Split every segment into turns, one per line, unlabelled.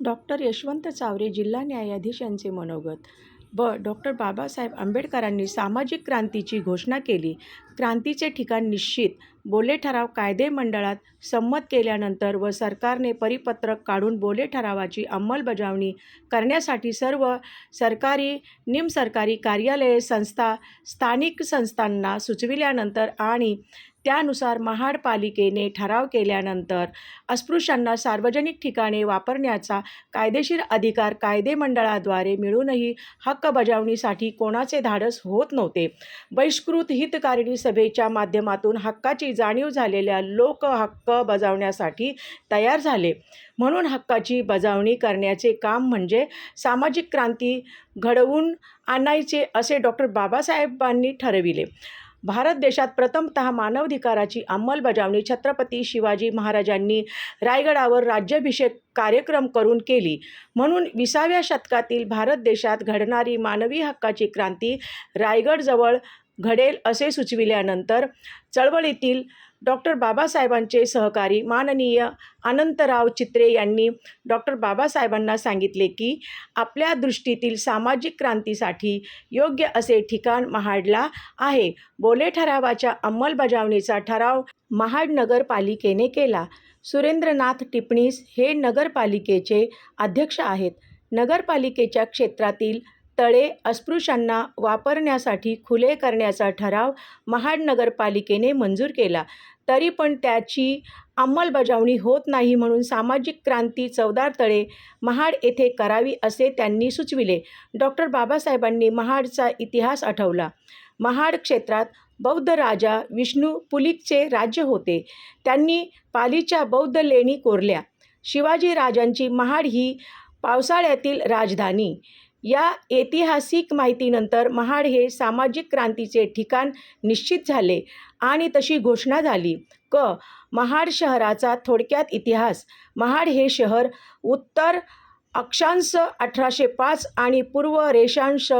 Doctor Yashwant Chaware जिल्हा न्यायाधीश यांचे मनोगत ब डॉक्टर बाबासाहेब आंबेडकरांनी सामाजिक क्रांतीची घोषणा केली. क्रांतीचे ठिकाण निश्चित. बोले ठराव कायदे मंडळात संमत केल्यानंतर व सरकारने परिपत्रक काढून बोले ठरावाची अंमलबजावणी करण्यासाठी सर्व सरकारी निमसरकारी कार्यालये संस्था स्थानिक संस्थांना सुचविल्यानंतर आणि त्यानुसार महाडपालिकेने ठराव केल्यानंतर अस्पृश्यांना सार्वजनिक ठिकाणे वापरण्याचा कायदेशीर अधिकार कायदे मंडळाद्वारे मिळूनही हक्क बजावणीसाठी कोणाचे धाडस होत नव्हते. बहिष्कृत हितकारिणी सभेच्या माध्यमातून हक्काची जाणीव झालेल्या लोक हक्क बजावण्यासाठी तयार झाले. म्हणून हक्काची बजावणी करण्याचे काम म्हणजे सामाजिक क्रांती घडवून आणायचे असे डॉक्टर बाबासाहेबांनी ठरविले. भारत देशात प्रथमतः मानवाधिकाराची अंमलबजावणी छत्रपती शिवाजी महाराजांनी रायगडावर राज्याभिषेक कार्यक्रम करून केली. म्हणून विसाव्या शतकातील भारत देशात घडणारी मानवी हक्काची क्रांती रायगडजवळ घडेल असे सुचविल्यानंतर चळवळीतील डॉक्टर बाबासाहेबांचे सहकारी माननीय अनंतराव चित्रे यांनी डॉक्टर बाबासाहेबांना सांगितले की आपल्या दृष्टीतील सामाजिक क्रांतीसाठी योग्य असे ठिकाण महाडला आहे. बोले ठरावाच्या अंमलबजावणीचा ठराव महाड नगरपालिकेने केला. सुरेंद्रनाथ टिपणीस हे नगरपालिकेचे अध्यक्ष आहेत. नगरपालिकेच्या क्षेत्रातील तळे अस्पृश्यांना वापरण्यासाठी खुले करण्याचा ठराव महाड नगरपालिकेने मंजूर केला. तरी पण त्याची अंमलबजावणी होत नाही म्हणून सामाजिक क्रांती चवदार तळे महाड येथे करावी असे त्यांनी सुचविले. डॉक्टर बाबासाहेबांनी महाडचा इतिहास आठवला. महाड क्षेत्रात बौद्ध राजा विष्णू पुलिकचे राज्य होते. त्यांनी पालीच्या बौद्ध लेणी कोरल्या. शिवाजी राजांची महाड ही पावसाळ्यातील राजधानी. या ऐतिहासिक माहितीनंतर महाड हे सामाजिक क्रांतीचे ठिकाण निश्चित झाले आणि तशी घोषणा झाली. क. महाड शहराचा थोडक्यात इतिहास. महाड हे शहर उत्तर अक्षांश अठराशे पाच आणि पूर्व रेषांश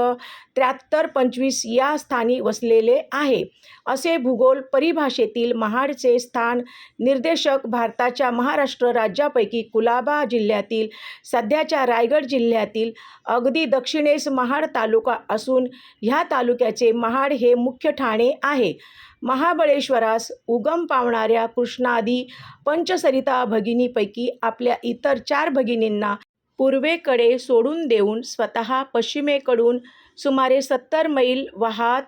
त्र्याहत्तर पंचवीस या स्थानी वसलेले आहे. असे भूगोल परिभाषेतील महाडचे स्थान निर्देशक भारताच्या महाराष्ट्र राज्यापैकी कुलाबा जिल्ह्यातील सध्याच्या रायगड जिल्ह्यातील अगदी दक्षिणेस महाड तालुका असून ह्या तालुक्याचे महाड हे मुख्य ठाणे आहे. महाबळेश्वरास उगम पावणाऱ्या कृष्णादी पंचसरिता भगिनीपैकी आपल्या इतर चार भगिनींना पूर्वेकडे सोडून देऊन स्वतः पश्चिमेकडून सुमारे सत्तर मैल वाहात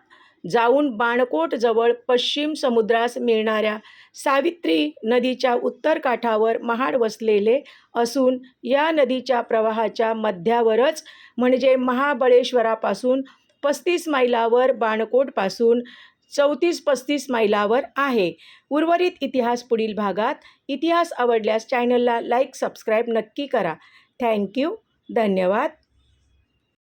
जाऊन बाणकोटजवळ पश्चिम समुद्रास मिळणाऱ्या सावित्री नदीच्या उत्तर काठावर महाड वसलेले असून या नदीच्या प्रवाहाच्या मध्यावरच म्हणजे महाबळेश्वरापासून पस्तीस मैलावर बाणकोटपासून चौतीस पस्तीस मैलावर आहे. उर्वरित इतिहास पुढील भागात. इतिहास आवडल्यास चॅनलला लाईक सबस्क्राईब नक्की करा. थँक्यू धन्यवाद.